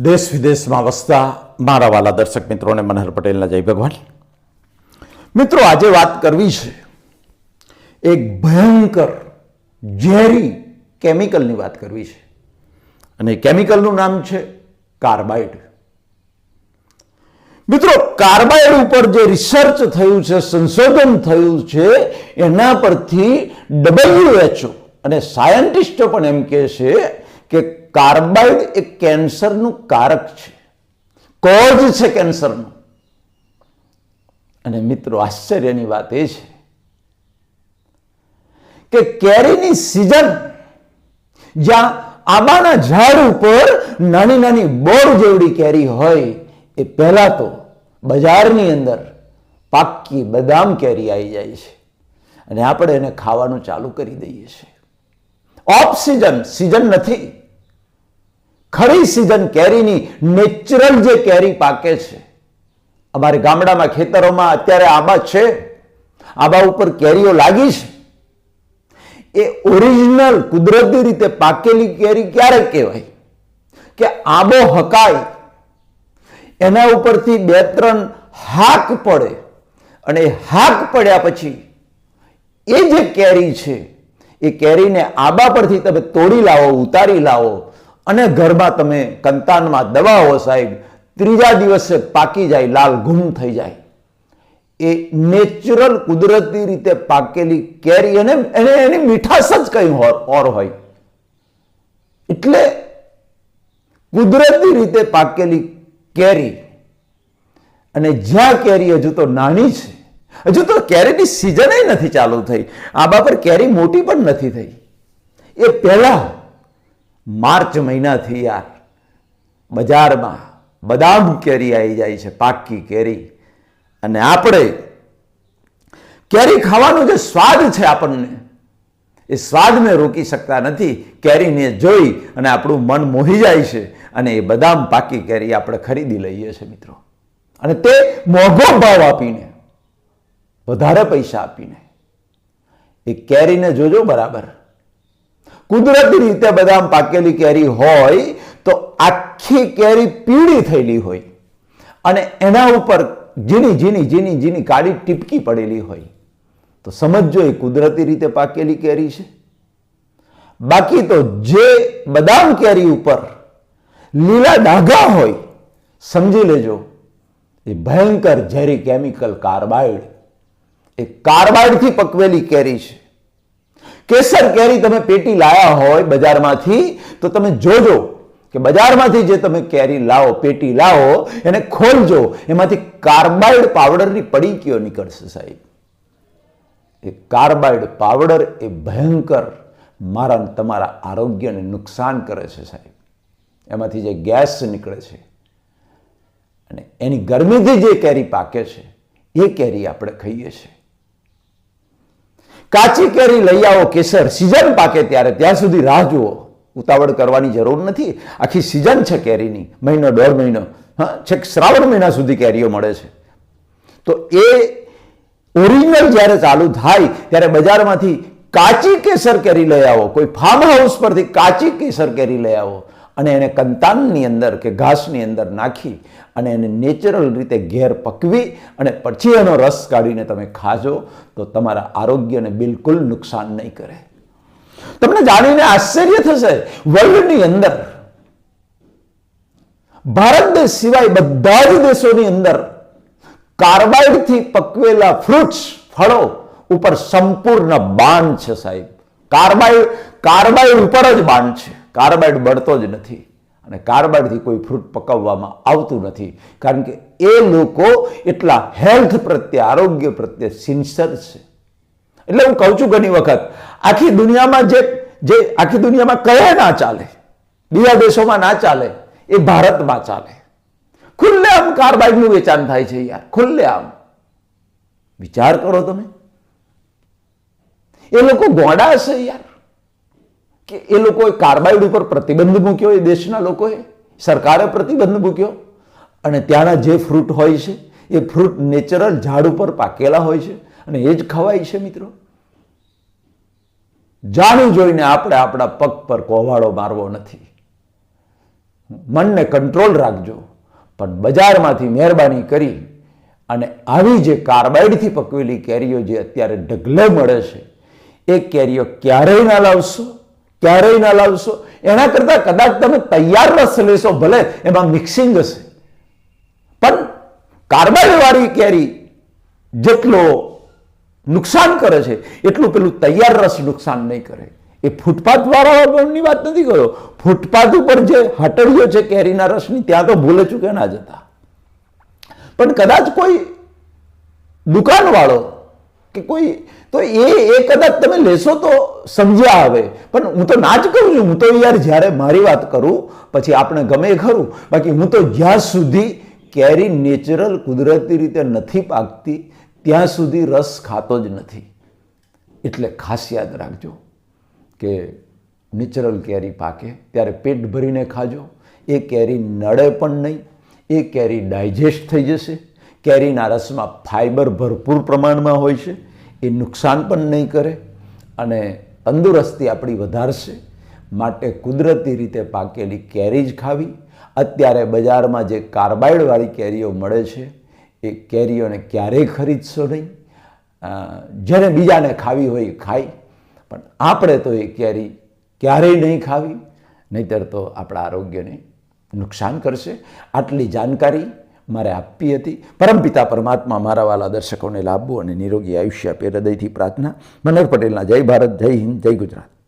દેશ વિદેશમાં વસતા મારા વાલા દર્શક મિત્રોને મનહર પટેલના જય ભગવાન. મિત્રો, આજે વાત કરવી છે એક ભયંકર, ઝેરી કેમિકલની વાત કરવી છે. અને કેમિકલનું નામ છે કાર્બાઇડ. મિત્રો, કાર્બાઇડ ઉપર જે રિસર્ચ થયું છે, સંશોધન થયું છે, એના પરથી ડબલ્યુએચઓ અને સાયન્ટિસ્ટો પણ એમ કહે છે કે કાર્બાઇડ એ કેન્સરનું કારક છે. કોઝ છે કેન્સરનું. અને મિત્રો, આશ્ચર્યની વાત એ છે કે કેરીની સિઝન જ્યાં આંબાના ઝાડ ઉપર નાની નાની બોર જેવડી કેરી હોય, એ પહેલા તો બજારની અંદર પાક્કી બદામ કેરી આવી જાય છે. અને આપણે એને ખાવાનું ચાલુ કરી દઈએ છીએ. ઓફ સિઝન સિઝન નથી. ખરી સિઝન કેરીની નેચરલ જે કેરી પાકે છે, અમારે ગામડામાં, ખેતરોમાં અત્યારે આંબા છે, આંબા ઉપર કેરીઓ લાગી છે. એ ઓરિજિનલ કુદરતી રીતે પાકેલી કેરી ક્યારે કહેવાય? કે આંબો હકાય, એના ઉપરથી બે ત્રણ હાક પડે, અને હાક પડ્યા પછી એ જે કેરી છે, એ કેરીને આંબા પરથી તમે તોડી લાવો, ઉતારી લાવો અને ઘરમાં તમે કંતાનમાં દબાવો સાહેબ, ત્રીજા દિવસે પાકી જાય, લાલ ગુમ થઈ જાય. એ નેચરલ કુદરતી રીતે પાકેલી કેરી અને એને એની મીઠાશ જ કંઈ ઓર હોય. એટલે કુદરતી રીતે પાકેલી કેરી, અને જ્યાં કેરી હજુ તો નાની છે, હજુ તો કેરીની સિઝન નથી ચાલુ થઈ. આંબા પર કેરી મોટી પણ નથી થઈ. એ પહેલા માર્ચ મહિનાથી યાર બજારમાં બદામ કેરી આવી જાય છે પાકી કેરી. અને આપણે કેરી ખાવાનો જે સ્વાદ છે આપણને, એ સ્વાદને રોકી શકતા નથી. કેરીને જોઈ અને આપણું મન મોહી જાય છે અને એ બદામ પાકી કેરી આપણે ખરીદી લઈએ છીએ મિત્રો. અને તે મોંઘો ભાવ આપીને, વધારે પૈસા આપીને. એ કેરીને જોજો બરાબર. કુદરતી રીતે બદામ પાકેલી કેરી હોય તો આખી કેરી પીળી થયેલી હોય. અને એના ઉપર ઝીણી ઝીણી ઝીણી ઝીણી કાળી ટીપકી પડેલી હોય. તો સમજજો એ કુદરતી રીતે પાકેલી કેરી છે. બાકી તો જે બદામ કેરી ઉપર લીલા ડાઘા હોય, સમજી લેજો, એ ભયંકર ઝેરી કેમિકલ કાર્બાઇડ. એ કાર્બાઇડથી પકવેલી કેરી છે. કેસર કેરી તમે પેટી લાયા હોય બજારમાંથી, તો તમે જોજો કે બજારમાંથી જે તમે કેરી લાવો, પેટી લાવો, એને ખોલજો. એમાંથી કાર્બાઇડ પાવડરની પડીકીઓ નીકળશે સાહેબ. એ કાર્બાઇડ પાવડર એ ભયંકર મારા તમારા આરોગ્યને નુકસાન કરે છે સાહેબ. એમાંથી જે ગેસ નીકળે છે અને એની ગરમીથી જે કેરી પાકે છે, એ કેરી આપણે ખાઈએ છીએ. કાચી કેરી લઈ આવો કેસર. સિઝન પાકે ત્યારે. ત્યાં સુધી રાહ જુઓ. ઉતાવળ કરવાની જરૂર નથી. આખી સિઝન છે કેરીની. મહિનો, દોઢ મહિનો. હા, છેક શ્રાવણ મહિના સુધી કેરીઓ મળે છે. તો એ ઓરિજિનલ જ્યારે ચાલુ થાય, ત્યારે બજારમાંથી કાચી કેસર કેરી લઈ આવો. કોઈ ફાર્મ હાઉસ પરથી કાચી કેસર કેરી લઈ આવો. અને એને કંતાનની અંદર કે ઘાસની અંદર નાખી અને એને નેચરલ રીતે ઘેર પકવી અને પછી એનો રસ કાઢીને તમે ખાજો, તો તમારા આરોગ્યને બિલકુલ નુકસાન નહીં કરે. તમને જાણીને આશ્ચર્ય થશે, વર્લ્ડની અંદર, ભારત દેશ સિવાય બધા જ દેશોની અંદર કાર્બાઇડથી પકવેલા ફ્રૂટ્સ, ફળો ઉપર સંપૂર્ણ બાણ છે સાહેબ. કાર્બાઇડ કાર્બાઇડ ઉપર જ બાણ છે. કાર્બાઇડ બળતો જ નથી અને કાર્બાઇડથી કોઈ ફ્રૂટ પકવવામાં આવતું નથી. કારણ કે એ લોકો એટલા હેલ્થ પ્રત્યે, આરોગ્ય પ્રત્યે સિન્સર છે. એટલે હું કહું છું ઘણી વખત, આખી દુનિયામાં જે જે આખી દુનિયામાં કયા ના ચાલે, બીજા દેશોમાં ના ચાલે, એ ભારતમાં ચાલે. ખુલ્લે આમ કાર્બાઇડનું વેચાણ થાય છે યાર, ખુલ્લે આમ. વિચાર કરો તમે. એ લોકો ગોડા છે યાર. કે એ લોકોએ કાર્બાઇડ ઉપર પ્રતિબંધ મૂક્યો, એ દેશના લોકોએ? સરકારે પ્રતિબંધ મૂક્યો? અને ત્યાંના જે ફ્રૂટ હોય છે, એ ફ્રૂટ નેચરલ ઝાડ ઉપર પાકેલા હોય છે, અને એ જ ખવાય છે મિત્રો. જાણી જોઈને આપણે આપણા પગ પર કોવાળો મારવો નથી. મનને કંટ્રોલ રાખજો. પણ બજારમાંથી મહેરબાની કરી અને આવી જે કાર્બાઇડથી પકવેલી કેરીઓ જે અત્યારે ઢગલે મળે છે, એ કેરીઓ ક્યારેય ના લાવશો. ક્યારેય ના લાવશો. એના કરતાં કદાચ તમે તૈયાર રસ લેશો, ભલે એમાં મિક્સિંગ હશે. પણ કાર્બનવાળી વાળી કેરી જેટલો નુકસાન કરે છે, એટલું પેલું તૈયાર રસ નુકસાન નહીં કરે. એ ફૂટપાથ વાળાની વાત નથી કરો ફૂટપાથ ઉપર જે હટડીઓ છે કેરીના રસની, ત્યાં તો ભૂલે ચૂકે ના જતા. પણ કદાચ કોઈ દુકાનવાળો કે કોઈ, તો એ એ કદાચ તમે લેશો તો સમજ્યા આવે. પણ હું તો ના જ કહું છું. હું તો યાર જ્યારે મારી વાત કરું, પછી આપણે ગમે ખરું. બાકી હું તો જ્યાં સુધી કેરી નેચરલ કુદરતી રીતે નથી પાકતી, ત્યાં સુધી રસ ખાતો જ નથી. એટલે ખાસ યાદ રાખજો કે નેચરલ કેરી પાકે, ત્યારે પેટ ભરીને ખાજો. એ કેરી નડે પણ નહીં. એ કેરી ડાયજેસ્ટ થઈ જશે. કેરીના રસમાં ફાઇબર ભરપૂર પ્રમાણમાં હોય છે. એ નુકસાન પણ નહીં કરે અને તંદુરસ્તી આપણી વધારશે. માટે કુદરતી રીતે પાકેલી કેરી જ ખાવી. અત્યારે બજારમાં જે કાર્બાઇડવાળી કેરીઓ મળે છે, એ કેરીઓને ક્યારેય ખરીદશો નહીં. જેને બીજાને ખાવી હોય ખાય. પણ આપણે તો એ કેરી ક્યારેય નહીં ખાવી. નહીતર તો આપણા આરોગ્યને નુકસાન કરશે. આટલી જાણકારી મારે આપવી હતી. પરમપિતા પરમાત્મા મારા વાલા દર્શકોને લાભવું અને નિરોગી આયુષ્ય આપે. હૃદયથી પ્રાર્થના. મનોહર પટેલના જય ભારત, જય હિન્દ, જય ગુજરાત.